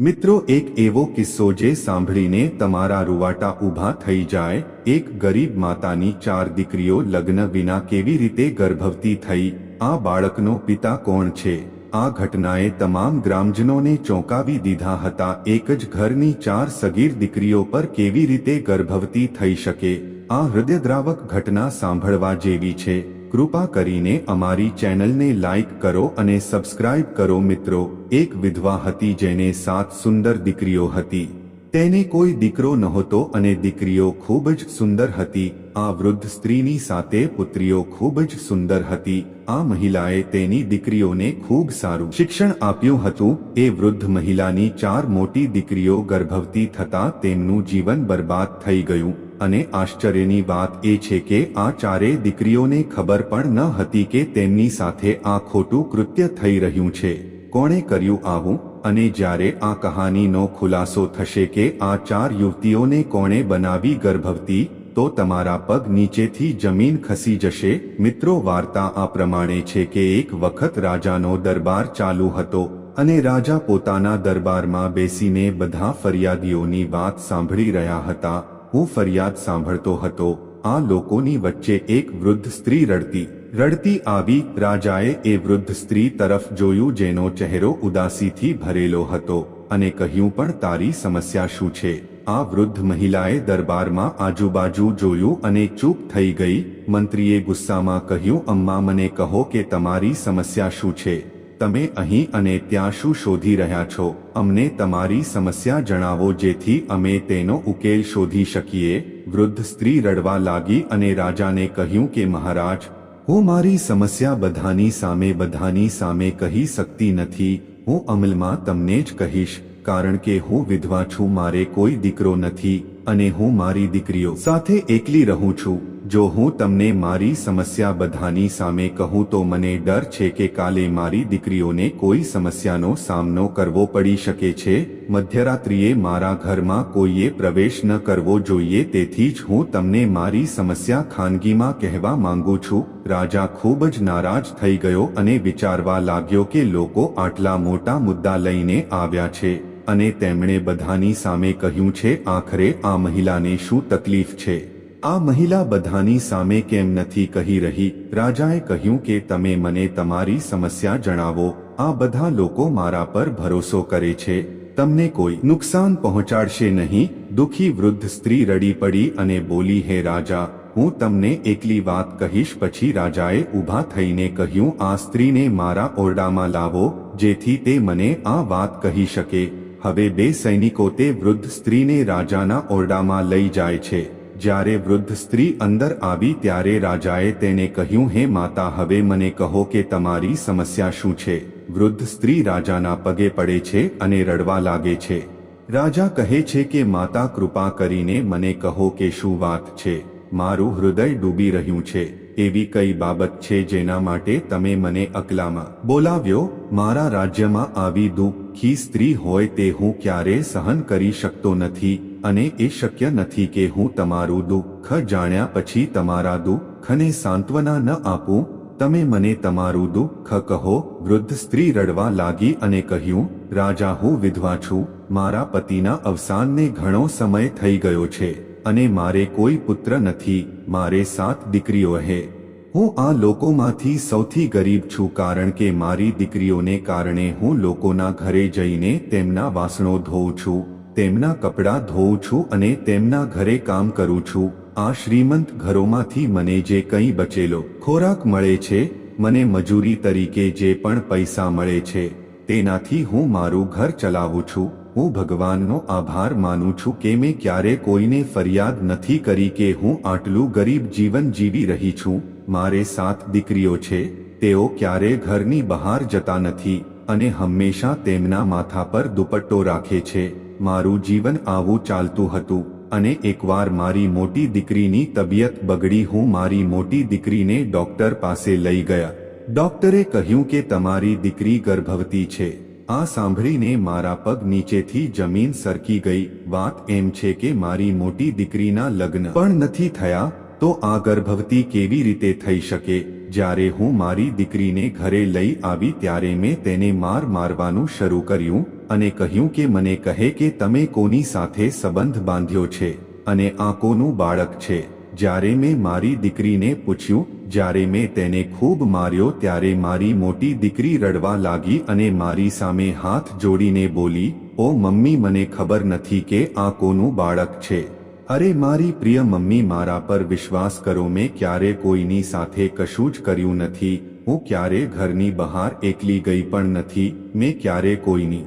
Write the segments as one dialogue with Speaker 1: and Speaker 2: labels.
Speaker 1: મિત્રો, એક એવો કિસ્સો જે સાંભળીને તમારા રૂવાટા ઊભા થઈ જાય, એક ગરીબ માતાની ચાર દીકરીઓ લગ્ન વિના કેવી રીતે ગર્ભવતી થઈ, આ બાળકનો પિતા કોણ છે? આ ઘટનાએ તમામ ગ્રામજનોને ચોંકાવી દીધા હતા, એક જ ઘરની ચાર સગીર દીકરીઓ પર કેવી રીતે ગર્ભવતી થઈ શકે? આ હૃદયદ્રાવક ઘટના સાંભળવા જેવી છે. કૃપા કરીને અમારી ચેનલને લાઇક કરો અને સબસ્ક્રાઇબ કરો મિત્રો. એક વિધવા હતી જેને સાત સુંદર દીકરીઓ હતી. તેને કોઈ દીકરો નહોતો અને દીકરીઓ ખૂબ જ સુંદર હતી. આ વૃદ્ધ સ્ત્રીની સાથે પુત્રીઓ ખૂબ જ સુંદર હતી. આ મહિલાએ તેની દીકરીઓને ખૂબ સારું શિક્ષણ આપ્યું હતું. એ વૃદ્ધ મહિલાની ચાર મોટી દીકરીઓ ગર્ભવતી થતા તેમનું જીવન બરબાદ થઈ ગયું. અને આશ્ચર્યની વાત એ છે કે આ ચારેય દીકરીઓને ખબર પણ ન હતી કે તેમની સાથે આ ખોટું કૃત્ય થઈ રહ્યું છે. કોણે કર્યું આવું? અને જ્યારે આ કહાનીનો ખુલાસો થશે કે આ ચાર યુવતીઓને કોણે બનાવી ગર્ભવતી, તો તમારા પગ નીચેથી જમીન ખસી જશે. મિત્રો, વાર્તા આ પ્રમાણે છે કે એક વખત રાજાનો દરબાર ચાલુ હતો અને રાજા પોતાના દરબારમાં બેસીને બધા ફરિયાદીઓની વાત સાંભળી રહ્યા હતા. હું ફરિયાદ સાંભળતો હતો, આ લોકોની વચ્ચે એક વૃદ્ધ સ્ત્રી રડતી. રડતી આવી, રાજાએ એ વૃદ્ધ સ્ત્રી તરફ જોયું જેનો ચહેરો ઉદાસીથી ભરેલો હતો અને કહ્યું, પણ તારી સમસ્યા શું છે? આ વૃદ્ધ મહિલાએ દરબારમાં આજુબાજુ જોયું અને ચૂપ થઈ ગઈ. મંત્રીએ ગુસ્સામાં કહ્યું, અમ્મા, મને કહો કે તમારી સમસ્યા શું છે? તમે અહીં અને ત્યાં શું શોધી રહ્યા છો? અમને તમારી સમસ્યા જણાવો જેથી અમે તેનો ઉકેલ શોધી શકીએ. વૃદ્ધ સ્ત્રી રડવા લાગી અને રાજાને કહ્યું કે, મહારાજ, હું મારી સમસ્યા બધાની સામે બધાની સામે કહી શકતી નથી. હું અમલમાં તમને જ કહીશ, કારણ કે હું વિધવા છું, મારે કોઈ દીકરો નથી અને હું મારી દીકરીઓ સાથે એકલી રહું છું. જો હું તમને મારી સમસ્યા બધાની સામે કહું તો મને ડર છે કે કાલે મારી દીકરીઓને કોઈ સમસ્યાનો સામનો કરવો પડી શકે છે. મધ્યરાત્રિએ મારા ઘરમાં કોઈએ પ્રવેશ ન કરવો જોઈએ તેથી જ હું તમને મારી સમસ્યા ખાનગીમાં કહેવા માંગુ છું. રાજા ખૂબ જ નારાજ થઈ ગયો અને વિચારવા લાગ્યો કે લોકો આટલા મોટા મુદ્દા લઈને આવ્યા છે અને તેમણે બધાની સામે કહ્યું છે, આખરે આ મહિલાને શું તકલીફ છે? આ મહિલા બધાની સામે કેમ નથી કહી રહી? રાજાએ કહ્યું કે તમે મને તમારી સમસ્યા જણાવો. આ બધા લોકો મારા પર ભરોસો કરે છે. તમને કોઈ નુકસાન પહોંચાડશે નહીં. દુખી વૃદ્ધ સ્ત્રી રડી પડી અને બોલી, હે રાજા, હું તમને એકલી વાત કહીશ. પછી રાજાએ ઊભા થઈને કહ્યું, આ સ્ત્રીને મારા ઓરડામાં લાવો, જેથી તે મને આ વાત કહી શકે. હવે બે સૈનિકો તે વૃદ્ધ સ્ત્રીને રાજાના ઓરડામાં લઈ જાય છે. જ્યારે વૃદ્ધ સ્ત્રી અંદર આવી ત્યારે રાજાએ તેને કહ્યું, હે માતા, હવે મને કહો કે તમારી સમસ્યા શું છે? વૃદ્ધ સ્ત્રી રાજાના પગે પડે છે અને રડવા લાગે છે. રાજા કહે છે કે, માતા, કૃપા કરીને મને કહો કે શું વાત છે? મારું હૃદય ડૂબી રહ્યું છે. એવી કઈ બાબત છે જેના માટે તમે મને અકલામાં બોલાવ્યો? મારા રાજ્યમાં આવી દુઃખી સ્ત્રી હોય તે હું ક્યારે સહન કરી શકતો નથી. અને એ શક્ય નથી કે હું તમારું દુઃખ જાણ્યા પછી તમારા દુઃખને સાંત્વના ન આપું. તમે મને તમારું દુઃખ કહો, વૃદ્ધ સ્ત્રી રડવા લાગી અને કહ્યું, રાજા, હું વિધવા છું. મારા પતિના અવસાનને ઘણો સમય થઈ ગયો છે અને મારે કોઈ પુત્ર નથી. મારે સાત દીકરીઓ હે. હું આ લોકોમાંથી સૌથી ગરીબ છું કારણ કે મારી દીકરીઓને કારણે હું લોકોના ઘરે જઈને તેમના વાસણો ધોઉં છું. તેમના કપડાં ધોઉં છું અને તેમના ઘરે કામ કરું છું. આ શ્રીમંત ઘરોમાંથી મને જે કંઈ બચેલો ખોરાક મળે છે, મને મજૂરી તરીકે જે પણ પૈસા મળે છે, તેનાથી હું મારું ઘર ચલાવું છું. હું ભગવાનનો આભાર માનું છું કે મેં ક્યારે કોઈને ફરિયાદ નથી કરી કે હું આટલું ગરીબ જીવન જીવી રહી છું. મારે સાત દીકરીઓ છે, તેઓ ક્યારે ઘરની બહાર જતા નથી અને હંમેશા તેમના માથા પર દુપટ્ટો રાખે છે. મારું જીવન આવું ચાલતું હતું અને એકવાર મારી મોટી દીકરીની તબિયત બગડી હું મારી મોટી દીકરીને ડોક્ટર પાસે લઈ ગયા. ડોક્ટરે કહ્યું કે તમારી દીકરી ગર્ભવતી છે. આ સાંભળીને મારા પગ નીચેથી જમીન સરકી ગઈ. વાત એમ છે કે મારી મોટી દીકરીના લગ્ન પણ નથી થયા, તો આ ગર્ભવતી કેવી રીતે થઈ શકે? જ્યારે હું મારી દીકરીને ઘરે લઈ આવી ત્યારે મેં તેને માર મારવાનું શરૂ કર્યું. અને કહ્યું કે મને કહે કે તમે કોની સાથે સંબંધ બાંધ્યો છે અને આ કોનું બાળક છે. જ્યારે મેં મારી દીકરીને પૂછ્યું, જ્યારે મેં તેને ખૂબ માર્યો ત્યારે મારી મોટી દીકરી રડવા લાગી અને મારી સામે હાથ જોડીને બોલી, ઓ મમ્મી, મને ખબર નથી કે આ કોનું બાળક છે. અરે મારી પ્રિય મમ્મી, મારા પર વિશ્વાસ કરો, મેં ક્યારે કોઈની સાથે કશું જ કર્યું નથી. હું ક્યારે ઘરની બહાર એકલી ગઈ પણ નથી. મેં ક્યારે કોઈની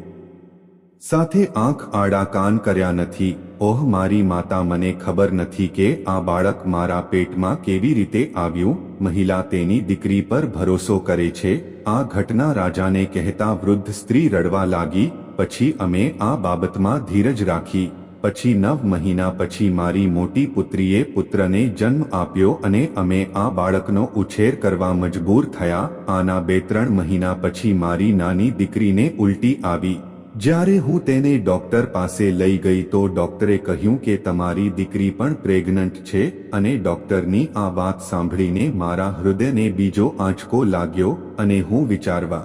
Speaker 1: સાથે આંખ આડા કાન કર્યા નથી. ઓહ, મારી માતા, મને ખબર નથી કે આ બાળક મારા પેટમાં કેવી રીતે આવ્યું. મહિલા તેની દીકરી પર ભરોસો કરે છે. આ ઘટના રાજાને કહેતા વૃદ્ધ સ્ત્રી રડવા લાગી. પછી અમે આ બાબતમાં ધીરજ રાખી. પછી નવ મહિના પછી મારી મોટી પુત્રીએ પુત્રને જન્મ આપ્યો અને અમે આ બાળકનો ઉછેર કરવા મજબૂર થયા. આના બે ત્રણ મહિના પછી મારી નાની દીકરીને ઉલટી આવી. જ્યારે હું તેને ડોક્ટર પાસે લઈ ગઈ તો ડોક્ટરે કહ્યું કે તમારી દીકરી પણ પ્રેગ્નન્ટ છે અને ડોક્ટરની આ વાત સાંભળીને મારા હૃદયને બીજો આંચકો લાગ્યો અને હું વિચારવા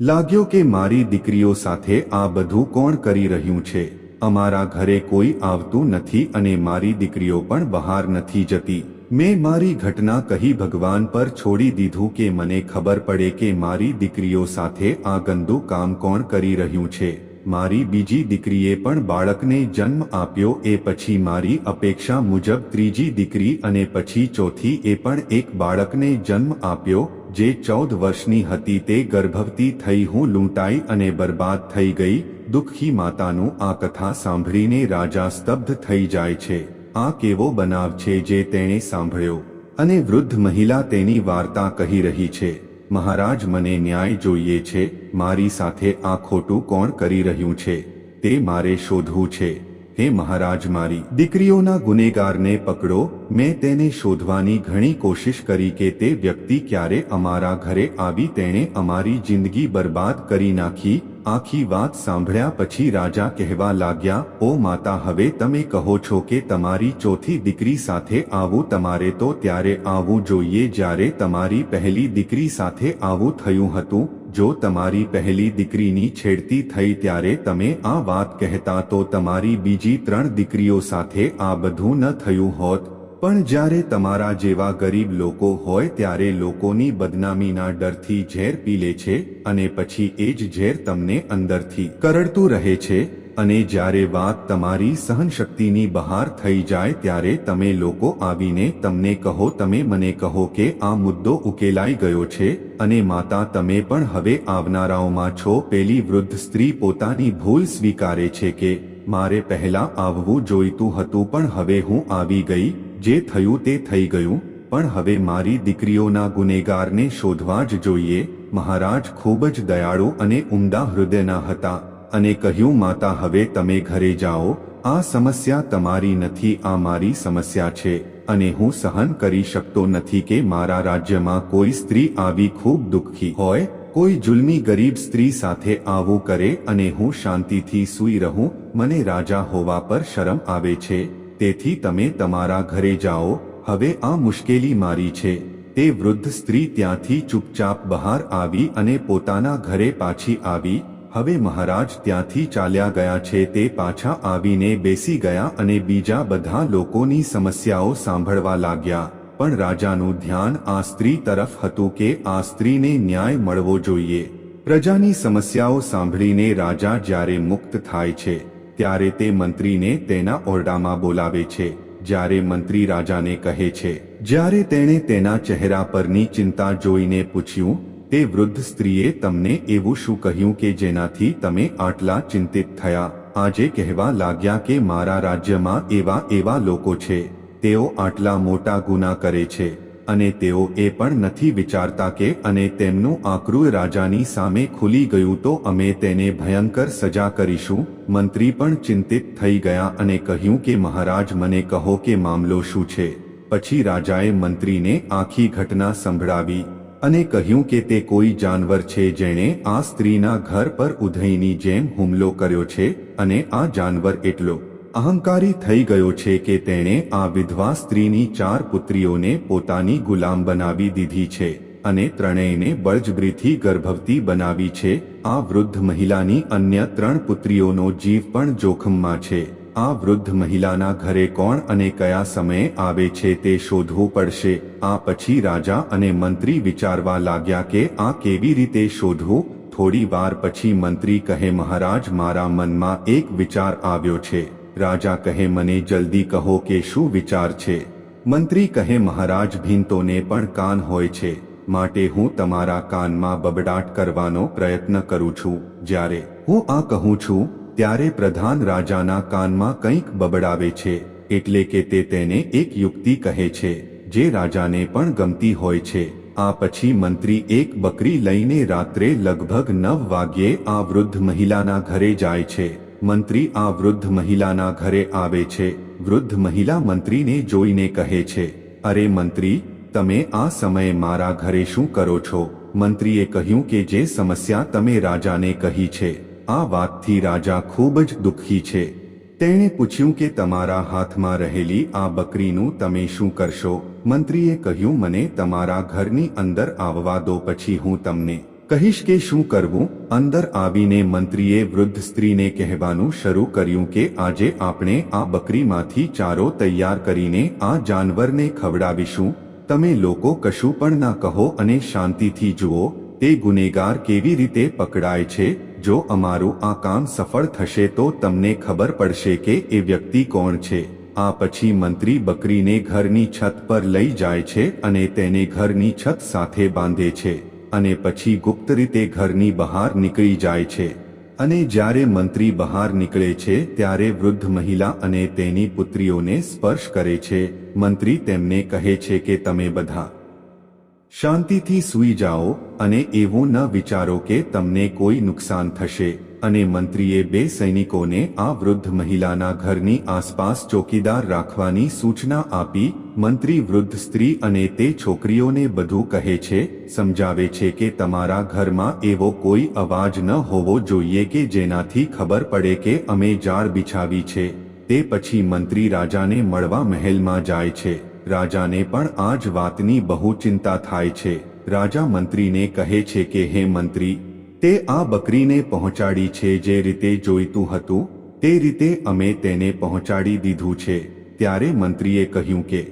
Speaker 1: લાગ્યો કે મારી દીકરીઓ સાથે આ બધું કોણ કરી રહ્યું છે? અમારા ઘરે કોઈ આવતું નથી અને મારી દીકરીઓ પણ બહાર નથી જતી. મેં મારી ઘટના કહી ભગવાન પર છોડી દીધું કે મને ખબર પડે કે મારી દીકરીઓ સાથે આ ગંદુ કામ કોણ કરી રહ્યું છે. મારી બીજી દીકરીએ પણ બાળકને જન્મ આપ્યો એ પછી મારી અપેક્ષા મુજબ ત્રીજી દીકરી અને પછી ચોથી એ પણ એક બાળકને જન્મ આપ્યો, જે ચૌદ વર્ષની હતી તે ગર્ભવતી થઈ હું લૂંટાઈ અને બરબાદ થઈ ગઈ, દુઃખી માતાનું આ કથા સાંભળીને રાજા સ્તબ્ધ થઈ જાય છે. આ કેવો બનાવ છે જે તેણે સાંભળ્યો? અને વૃદ્ધ મહિલા તેની વાર્તા કહી રહી છે, મહારાજ, મને ન્યાય જોઈએ છે, મારી સાથે આ ખોટું કોણ કરી રહ્યું છે? તે મારે શોધવું છે. હે મહારાજ મારી, દીકરીઓના ગુનેગારને પકડો, મેં તેને શોધવાની ઘણી કોશિશ કરી કે તે વ્યક્તિ ક્યારે અમારા ઘરે આવી તેણે અમારી જિંદગી બરબાદ કરી નાખી, આખી વાત સાંભળ્યા પછી રાજા કહેવા લાગ્યા, ઓ માતા, હવે તમે કહો છો કે તમારી ચોથી દીકરી સાથે આવું તમારે તો ત્યારે આવવું જોઈએ જ્યારે તમારી પહેલી દીકરી સાથે આવું થયું હતું જો તમારી પહેલી દીકરીની છેડતી થઈ ત્યારે તમે આ વાત કહેતા તો તમારી બીજી ત્રણ દીકરીઓ સાથે આ બધું ન થયું હોત. પણ જ્યારે તમારા જેવા ગરીબ લોકો હોય ત્યારે લોકોની બદનામીના ડરથી ઝેર પી લે છે અને પછી એ જ ઝેર તમને અંદરથી કરડતું રહે છે અને જ્યારે વાત તમારી સહનશક્તિની બહાર થઈ જાય ત્યારે તમે લોકો આવીને તમને કહો, તમે મને કહો કે આ મુદ્દો ઉકેલાઈ ગયો છે અને માતા, તમે પણ હવે આવનારાઓમાં છો. પેલી વૃદ્ધ સ્ત્રી પોતાની ભૂલ સ્વીકારે છે કે, મારે પહેલા આવવું જોઈતું હતું પણ હવે હું આવી ગઈ જે થયું તે થઈ ગયું, પણ હવે મારી દીકરીઓના ગુનેગારને શોધવા જ જોઈએ, મહારાજ ખૂબ જ દયાળુ અને ઉમદા હૃદયના હતા, અને કહ્યું, માતા, હવે તમે ઘરે જાઓ, આ સમસ્યા તમારી નથી, આ મારી સમસ્યા છે, અને હું સહન કરી શકતો નથી કે મારા રાજ્યમાં કોઈ સ્ત્રી આવી ખૂબ દુઃખી હોય, કોઈ જુલ્મી ગરીબ સ્ત્રી સાથે આવું કરે, અને હું શાંતિથી સૂઈ રહું, મને રાજા હોવા પર શરમ આવે છે તેથી તમે તમારા ઘરે જાઓ, હવે આ મુશ્કેલી મારી છે. તે વૃદ્ધ સ્ત્રી ત્યાંથી ચૂપચાપ બહાર આવી અને પોતાના ઘરે પાછી આવી, હવે મહારાજ ત્યાંથી ચાલ્યા ગયા છે તે પાછા આવીને બેસી ગયા અને બીજા બધા લોકોની સમસ્યાઓ સાંભળવા લાગ્યા. પણ રાજાનું ધ્યાન આ સ્ત્રી તરફ હતું કે આ સ્ત્રીને ન્યાય મળવો જોઈએ. પ્રજાની સમસ્યાઓ સાંભળીને રાજા જ્યારે મુક્ત થાય છે ત્યારે તે મંત્રીને તેના ઓરડામાં બોલાવે છે, જ્યારે મંત્રી રાજાને કહે છે, જ્યારે તેણે તેના ચહેરા પરની ચિંતા જોઈને પૂછ્યું, તે વૃદ્ધ સ્ત્રીએ તમને એવું શું કહ્યું કે જેનાથી તમે આટલા ચિંતિત થયા? આજે કહેવા લાગ્યા કે મારા રાજ્યમાં એવા એવા લોકો છે, તેઓ આટલા મોટા ગુના કરે છે. અને તેઓ એ પણ નથી વિચારતા કે અને તેમનું આકરું રાજાની સામે ખુલી ગયું તો અમે તેને ભયંકર સજા કરીશું. મંત્રી પણ ચિંતિત થઈ ગયા અને કહ્યું કે મહારાજ મને કહો કે મામલો શું છે. પછી રાજાએ મંત્રીને આખી ઘટના સંભળાવી અને કહ્યું કે તે કોઈ જાનવર છે જેણે આ સ્ત્રીના ઘર પર ઉધઈની જેમ હુમલો કર્યો છે અને આ જાનવર એટલો અહંકારી થઈ ગયો છે કે તેણે આ વિધવા સ્ત્રીની ચાર પુત્રીઓને પોતાની ગુલામ બનાવી દીધી છે અને ત્રણેયને બળજબરીથી ગર્ભવતી બનાવી છે. આ વૃદ્ધ મહિલાની અન્ય ત્રણ પુત્રીઓનો જીવ પણ જોખમમાં છે. આ વૃદ્ધ મહિલાના ઘરે કોણ અને કયા સમયે આવે છે તે શોધવું પડશે. આ પછી રાજા અને મંત્રી વિચારવા લાગ્યા કે આ કેવી રીતે શોધવું? થોડી વાર પછી મંત્રી કહે, મહારાજ, મારા મનમાં એક વિચાર આવ્યો છે. રાજા કહે, મને જલ્દી કહો કે શું વિચાર છે. મંત્રી કહે, મહારાજ, ભીંતોને પણ કાન હોય છે. માટે હું તમારા કાનમાં બબડાટ કરવાનો પ્રયત્ન કરું છું. જ્યારે હું આ કહું છું, ત્યારે પ્રધાન રાજાના કાનમાં કંઈક બબડાવે છે. એટલે કે તે તેને એક યુક્તિ કહે છે, જે રાજાને પણ ગમતી હોય છે. આ પછી મંત્રી એક બકરી લઈને રાત્રે લગભગ નવ વાગ્યે આ વૃદ્ધ મહિલાના ઘરે જાય છે. મંત્રી આ વૃદ્ધ મહિલાના ઘરે આવે છે. વૃદ્ધ મહિલા મંત્રીને જોઈને કહે છે, અરે મંત્રી, તમે આ સમયે મારા ઘરે શું કરો છો? મંત્રીએ કહ્યું કે, જે સમસ્યા તમે રાજાને કહી છે, આ વાતથી રાજા ખૂબ જ દુઃખી છે. તેણે પૂછ્યું કે, તમારા હાથમાં રહેલી આ બકરીનું તમે શું કરશો? મંત્રીએ કહ્યું, મને તમારા ઘરની અંદર આવવા દો, પછી હું તમને કહીશ કે શું કરવું? અંદર આવીને મંત્રીએ વૃદ્ધ સ્ત્રીને કહેવાનું શરૂ કર્યું કે આજે આપણે આ બકરીમાંથી ચારો તૈયાર કરીને આ જાનવરને ખવડાવીશું. તમે લોકો કશું પણ ના કહો અને શાંતિથી જુઓ, તે ગુનેગાર કેવી રીતે પકડાય છે? જો અમારું આ કામ સફળ થશે તો તમને ખબર પડશે કે એ વ્યક્તિ કોણ છે. આ પછી મંત્રી બકરીને ઘરની છત પર લઈ જાય છે અને તેને ઘરની છત સાથે બાંધે છે. અને પછી ગુપ્ત રીતે ઘરની બહાર નીકળી જાય છે. અને જ્યારે મંત્રી બહાર નીકળે છે, ત્યારે વૃદ્ધ મહિલા અને તેની પુત્રીઓને સ્પર્શ કરે છે. મંત્રી તેમને કહે છે કે, તમે બધા શાંતિથી સૂઈ જાઓ અને એવું ન વિચારો કે તમને કોઈ નુકસાન થશે. અને મંત્રીએ બે સૈનિકોને આ વૃદ્ધ મહિલાના ઘરની આસપાસ ચોકીદાર રાખવાની સૂચના આપી, મંત્રી વૃદ્ધ સ્ત્રી અને તે છોકરીઓને બધું કહે છે, સમજાવે છે કે તમારા ઘરમાં એવો કોઈ અવાજ ન હોવો જોઈએ કે જેનાથી ખબર પડે કે અમે જાળ બિછાવી છે. તે પછી મંત્રી રાજાને મળવા મહેલમાં જાય છે. રાજાને પણ આ જ વાતની બહુ ચિંતા થાય છે. રાજા મંત્રીને કહે છે કે, હે મંત્રી, તે આ બકરીને પહોંચાડી છે જે રીતે જોઈતું હતું, તે રીતે અમે તેને પહોંચાડી દીધું છે. ત્યારે મંત્રીએ કહ્યું કે,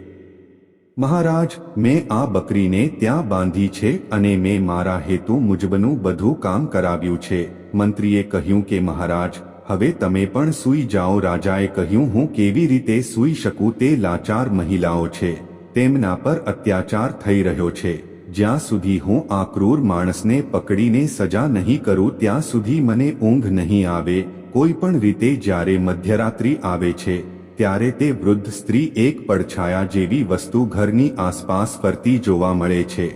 Speaker 1: મહારાજ, મેં આ બકરીને ત્યાં બાંધી છે અને મેં મારા હેતુ મુજબનું બધું કામ કરાવ્યું છે. મંત્રીએ કહ્યું કે, મહારાજ હવે તમે પણ સૂઈ જાઓ. રાજાએ કહ્યું, હું કેવી રીતે સૂઈ શકું તે લાચાર મહિલાઓ છે. તેમના પર અત્યાચાર થઈ રહ્યો છે. જ્યાં સુધી હું આ ક્રૂર માણસને પકડીને સજા નહીં કરું, ત્યાં સુધી મને ઊંઘ નહીં આવે. કોઈ પણ રીતે જ્યારે મધ્યરાત્રિ આવે છે, ત્યારે તે વૃદ્ધ સ્ત્રી એક પડછાયા જેવી વસ્તુ ઘરની આસપાસ ફરતી જોવા મળે છે.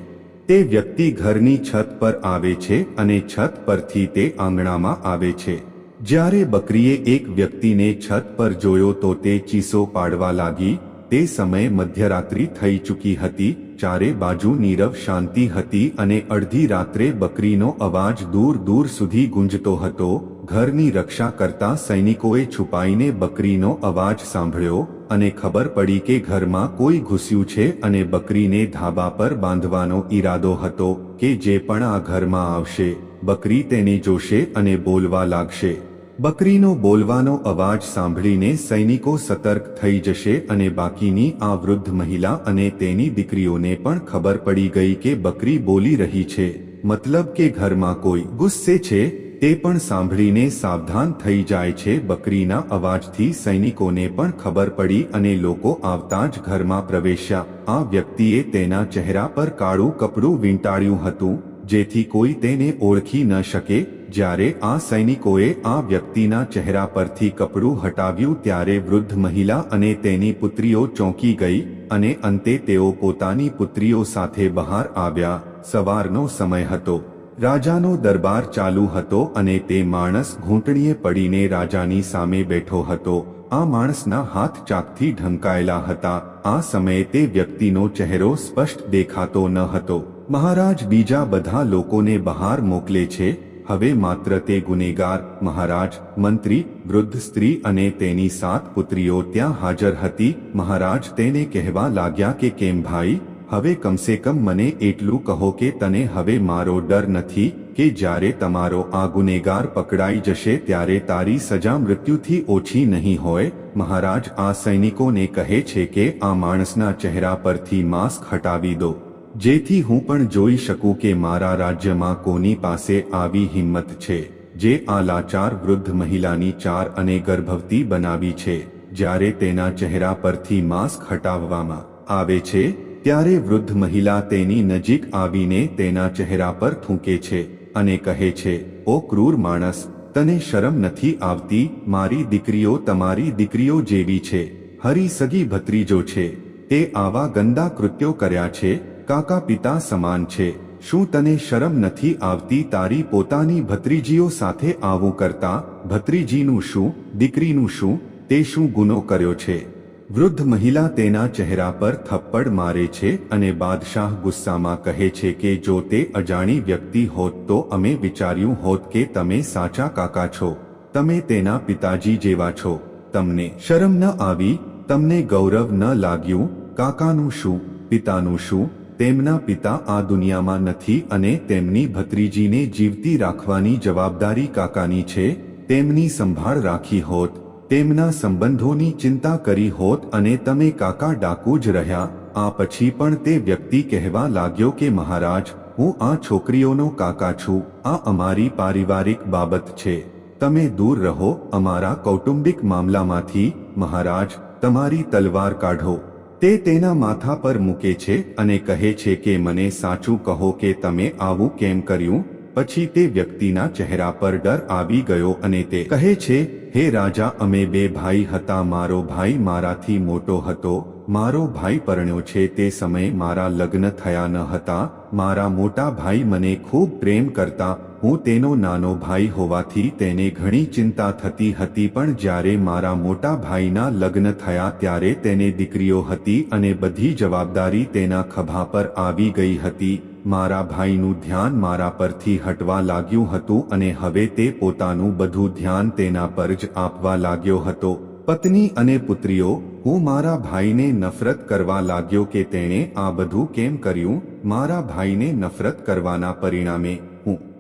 Speaker 1: તે વ્યક્તિ ઘરની છત પર આવે છે અને છત પરથી તે આંગણામાં આવે છે. જ્યારે બકરીએ એક વ્યક્તિને છત પર જોયો તો તે ચીસો પાડવા લાગી, તે સમયે મધ્યરાત્રિ થઈ ચૂકી હતી, ચારે બાજુ નીરવ શાંતિ હતી અને અડધી રાત્રે બકરીનો અવાજ દૂર દૂર સુધી ગુંજતો હતો, ઘરની રક્ષા કરતા સૈનિકોએ છુપાઈને બકરીનો અવાજ સાંભળ્યો, અને ખબર પડી કે ઘરમાં કોઈ ઘૂસ્યું છે અને બકરીને ધાબા પર બાંધવાનો ઈરાદો હતો, કે જે પણ આ ઘરમાં આવશે, બકરી તેને જોશે અને બોલવા લાગશે. બકરીનો બોલવાનો અવાજ સાંભળીને સૈનિકો સતર્ક થઈ જશે અને બાકીની આ વૃદ્ધ મહિલા અને તેની દીકરીઓને પણ ખબર પડી ગઈ કે બકરી બોલી રહી છે. મતલબ કે ઘરમાં કોઈ ગુસ્સે છે? તે પણ સાંભળીને સાવધાન થઈ જાય છે. બકરીના અવાજથી સૈનિકોને પણ ખબર પડી અને લોકો આવતા જ ઘરમાં પ્રવેશ્યા. આ વ્યક્તિએ તેના ચહેરા પર કાળું કપડું વીંટાળ્યું હતું, જેથી કોઈ તેને ઓળખી ન શકે. જ્યારે આ સૈનિકોએ આ વ્યક્તિના ચહેરા પરથી કપડું હટાવ્યું ત્યારે વૃદ્ધ મહિલા અને તેની પુત્રીઓ ચોંકી ગઈ અને અંતે તેઓ પોતાની પુત્રીઓ સાથે બહાર આવ્યા. સવારનો સમય હતો. રાજાનો દરબાર ચાલુ હતો અને તે માણસ ઘૂંટણીએ પડીને રાજાની સામે બેઠો હતો. આ માણસના હાથ ચાકથી ઢંકાયેલા હતા. આ સમયે તે વ્યક્તિનો ચહેરો સ્પષ્ટ દેખાતો ન હતો. મહારાજ બીજા બધા લોકોને બહાર મોકલે છે હવે માત્ર તે ગુનેગાર, મહારાજ, મંત્રી, વૃદ્ધ સ્ત્રી અને તેની સાત પુત્રીઓ ત્યાં હાજર હતી. મહારાજ તેને કહેવા લાગ્યા કે, કેમ ભાઈ? હવે કમસે કમ મને એટલું કહો કે તને હવે મારો ડર નથી કે જ્યારે તમારો આ ગુનેગાર પકડાઈ જશે ત્યારે તારી સજા મૃત્યુથી ઓછી નહીં હોય. મહારાજ આ સૈનિકોને કહે છે કે, આ માણસના ચહેરા પરથી માસ્ક હટાવી દો. જેથી હું પણ જોઈ શકું કે મારા રાજ્યમાં કોની પાસે આવી હિંમત છે, જે આ લાચાર વૃદ્ધ મહિલાની ચાર અને ગર્ભવતી બનાવી છે, જ્યારે તેના ચહેરા પરથી માસ્ક હટાવવામાં આવે છે, ત્યારે વૃદ્ધ મહિલા તેની નજીક આવીને તેના ચહેરા પર થૂંકે છે અને કહે છે, ઓ ક્રૂર માણસ, તને શરમ નથી આવતી, મારી દીકરીઓ તમારી દીકરીઓ જેવી છે, હરી સગી ભત્રીજો છે, તે આવા ગંદા કૃત્યો કર્યા છે કાકા પિતા સમાન છે. શું તને શરમ નથી આવતી તારી પોતાની ભત્રીજીઓ સાથે આવું કરતા? ભત્રીજીનું શું? દીકરીનું શું? તે શું ગુનો કર્યો છે? વૃદ્ધ મહિલા તેના ચહેરા પર થપ્પડ મારે છે અને બાદશાહ ગુસ્સામાં કહે છે કે જો તે અજાણી વ્યક્તિ હોત તો અમે વિચાર્યું હોત કે તમે સાચા કાકા છો. તમે તેના પિતાજી જેવા છો. તમને શરમ ન આવી, તમને ગૌરવ ન લાગ્યું. કાકાનું શું? પિતાનું શું? તેમના પિતા આ દુનિયામાં નથી અને તેમની ભત્રીજીને જીવતી રાખવાની જવાબદારી કાકાની છે, તેમની સંભાળ રાખી હોત, તેમના સંબંધોની ચિંતા કરી હોત અને તમે કાકા ડાકુ જ રહ્યા, આ પછી પણ તે વ્યક્તિ કહેવા લાગ્યો કે મહારાજ, હું આ છોકરીઓનો કાકા છું, આ અમારી પારિવારિક બાબત છે, તમે દૂર રહો, અમારા કૌટુંબિક મામલામાંથી, મહારાજ, તમારી તલવાર કાઢો. તે તેના માથા પર મૂકે છે અને કહે છે કે મને સાચું કહો કે તમે આવું કેમ કર્યું? પછી તે વ્યક્તિના ચહેરા પર ડર આવી ગયો અને તે કહે છે, હે રાજા, અમે બે ભાઈ હતા, મારો ભાઈ મારાથી મોટો હતો, મારો ભાઈ પરણ્યો છે, તે સમયે મારા લગ્ન થયા ન હતા, મારા મોટા ભાઈ મને ખૂબ પ્રેમ કરતા હું તેનો નાનો ભાઈ હોવાથી તેને ઘણી ચિંતા થતી હતી પણ જ્યારે મારા મોટા ભાઈના લગ્ન થયા ત્યારે તેને દીકરીઓ હતી અને બધી જવાબદારી તેના ખભા પર આવી ગઈ હતી. મારા ભાઈનું ધ્યાન મારા પરથી હટવા લાગ્યું હતું અને હવે તે પોતાનું બધું ધ્યાન તેના પર જ આપવા લાગ્યો હતો. પત્ની અને પુત્રીઓ, હું મારા ભાઈને નફરત કરવા લાગ્યો કે તેણે આ બધું કેમ કર્યું? મારા ભાઈને નફરત કરવાના પરિણામે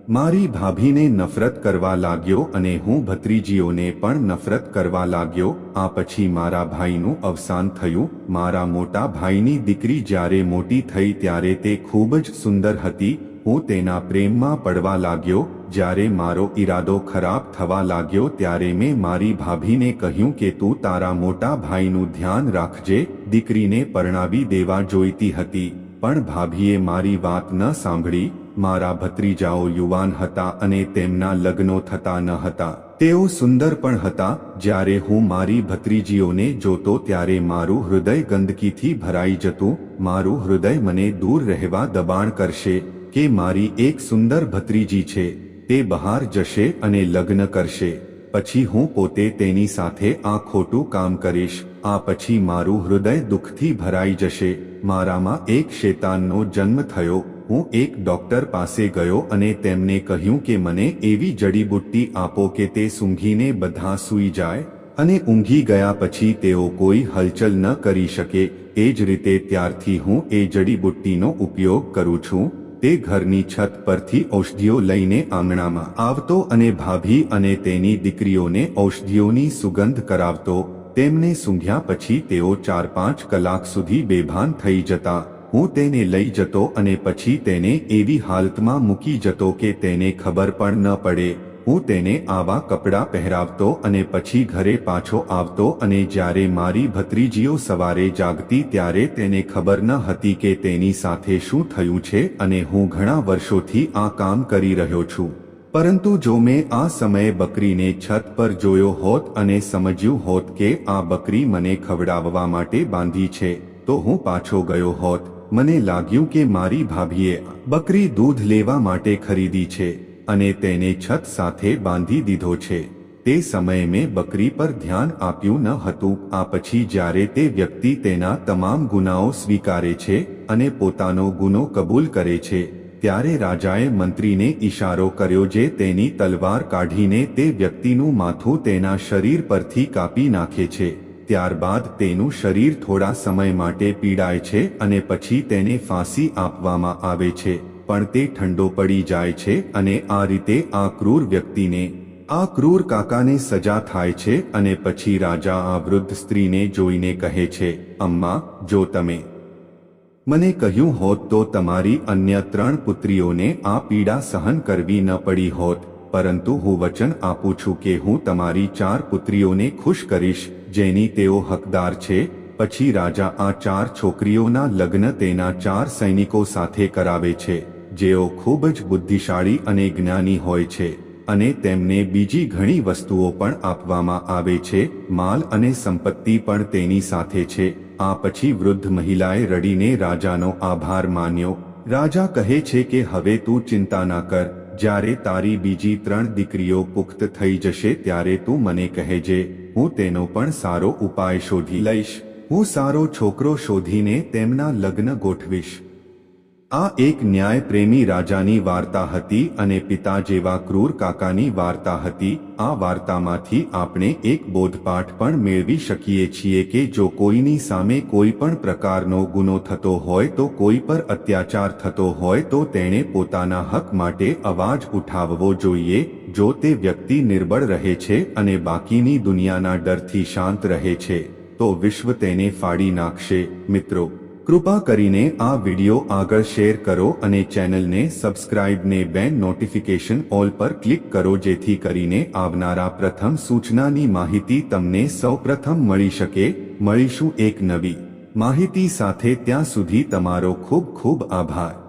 Speaker 1: મારી ભાભીને નફરત કરવા લાગ્યો અને હું ભત્રીજીઓને પણ નફરત કરવા લાગ્યો, આ પછી મારા ભાઈનું અવસાન થયું. મારા મોટા ભાઈની દીકરી જ્યારે મોટી થઈ ત્યારે તે ખૂબ જ સુંદર હતી. હું તેના પ્રેમમાં પડવા લાગ્યો. જ્યારે મારો ઈરાદો ખરાબ થવા લાગ્યો ત્યારે મેં મારી ભાભીને કહ્યું કે તું તારા મોટા ભાઈનું ધ્યાન રાખજે. દીકરીને પરણાવી દેવા જોઈતી હતી. પણ ભાભીએ મારી વાત ન સાંભળી. મારા ભત્રીજાઓ યુવાન હતા અને તેમના લગ્નો થતા ન હતા. તેઓ સુંદર પણ હતા. જ્યારે હું મારી ભત્રીજીઓને જોતો ત્યારે મારું હૃદય ગંદકીથી ભરાઈ જતું. મારું હૃદય મને દૂર રહેવા દબાણ કરશે કે મારી એક સુંદર ભત્રીજી છે. તે બહાર જશે અને લગ્ન કરશે. પછી હું પોતે તેની સાથે આ ખોટું કામ કરીશ. આ પછી મારું હૃદય દુઃખથી ભરાઈ જશે. મારામાં એક શેતાનનો જન્મ થયો. હું એક ડોક્ટર પાસે ગયો અને તેમને કહ્યું કે મને એવી જડીબુટ્ટી આપો કે તે સૂંઘીને બધા સૂઈ જાય, અને ઊંઘી ગયા પછી તેઓ કોઈ હલચલ ન કરી શકે, એ જ રીતે ત્યારથી હું એ જડીબુટ્ટીનો ઉપયોગ કરું છું, તે ઘરની છત પરથી ઔષધિઓ લઈને આંગણામાં આવતો અને ભાભી અને તેની દીકરીઓને ઔષધિઓની સુગંધ કરાવતો, તેમને સૂંઘ્યા પછી તેઓ ચાર પાંચ કલાક સુધી બેભાન થઈ જતા હું તેને લઈ જતો અને પછી તેને એવી હાલતમાં મૂકી જતો કે તેને ખબર પણ ન પડે. હું તેને આવા કપડાં પહેરાવતો અને પછી ઘરે પાછો આવતો અને જ્યારે મારી ભત્રીજીઓ સવારે જાગતી ત્યારે તેને ખબર ન હતી કે તેની સાથે શું થયું છે અને હું ઘણા વર્ષોથી આ કામ કરી રહ્યો છું. પરંતુ જો મેં આ સમયે બકરીને છત પર જોયો હોત અને સમજ્યું હોત કે આ બકરી મને ખવડાવવા માટે બાંધી છે, તો હું પાછો ગયો હોત. મને લાગ્યું કે મારી ભાભીએ બકરી દૂધ લેવા માટે ખરીદી છે અને તેને છત સાથે બાંધી દીધો છે. તે સમયે મેં બકરી પર ધ્યાન આપ્યું ન હતું. આ પછી જ્યારે તે વ્યક્તિ તેના તમામ ગુનાઓ સ્વીકારે છે અને પોતાનો ગુનો કબૂલ કરે છે, ત્યારે રાજાએ મંત્રીને ઈશારો કર્યો જે તેની તલવાર કાઢીને તે વ્યક્તિનું માથું તેના શરીર પરથી કાપી નાખે છે. ત્યારબાદ તેનું શરીર થોડા સમય માટે પીડાય છે અને પછી તેને ફાંસી આપવામાં આવે છે, પણ તે ઠંડો પડી જાય છે અને આ રીતે આ ક્રૂર વ્યક્તિને, આ ક્રૂર કાકાને સજા થાય છે અને પછી રાજા આ વૃદ્ધ સ્ત્રીને જોઈને કહે છે, અમ્મા, જો તમે મને કહ્યું હોત તો તમારી અન્ય ત્રણ પુત્રીઓને આ પીડા સહન કરવી ન પડી હોત, પરંતુ હું વચન આપું છું કે હું તમારી ચાર પુત્રીઓને ખુશ કરીશ જેની તેઓ હકદાર છે, પછી રાજા આ ચાર છોકરીઓના લગ્ન તેના ચાર સૈનિકો સાથે કરાવે છે, જેઓ ખૂબ જ બુદ્ધિશાળી અને જ્ઞાની હોય છે, અને તેમને બીજી ઘણી વસ્તુઓ પણ આપવામાં આવે છે, માલ અને સંપત્તિ પણ તેની સાથે છે, આ પછી વૃદ્ધ મહિલાએ રડીને રાજાનો આભાર માન્યો, રાજા કહે છે કે હવે તું ચિંતા ના કર જ્યારે તારી બીજી ત્રણ દીકરીઓ પુખ્ત થઈ જશે ત્યારે તું મને કહેજે, હું તેનો પણ સારો ઉપાય શોધી લઈશ. હું સારો છોકરો શોધીને તેમના લગ્ન ગોઠવીશ. આ એક ન્યાય પ્રેમી રાજાની વાર્તા હતી અને પિતા જેવા ક્રૂર કાકાની વાર્તા હતી. આ વાર્તામાંથી આપણે એક બોધપાઠ પણ મેળવી શકીએ છીએ કે જો કોઈની સામે કોઈ પણ પ્રકારનો ગુનો થતો હોય તો કોઈ પર અત્યાચાર થતો હોય તો તેણે પોતાના હક માટે અવાજ ઉઠાવવો જોઈએ. જો તે વ્યક્તિ નિર્બળ રહે છે અને બાકીની દુનિયાના ડરથી શાંત રહે છે, તો વિશ્વ તેને ફાડી નાખશે. મિત્રો કૃપા કરીને આ વિડિયો આગળ શેર કરો અને ચેનલને સબસ્ક્રાઇબને બેન નોટિફિકેશન ઓલ પર ક્લિક કરો જેથી કરીને આવનારા પ્રથમ સૂચનાની માહિતી તમને સૌપ્રથમ મળી શકે. મળીશું એક નવી માહિતી સાથે ત્યાં સુધી તમારો ખૂબ ખૂબ આભાર.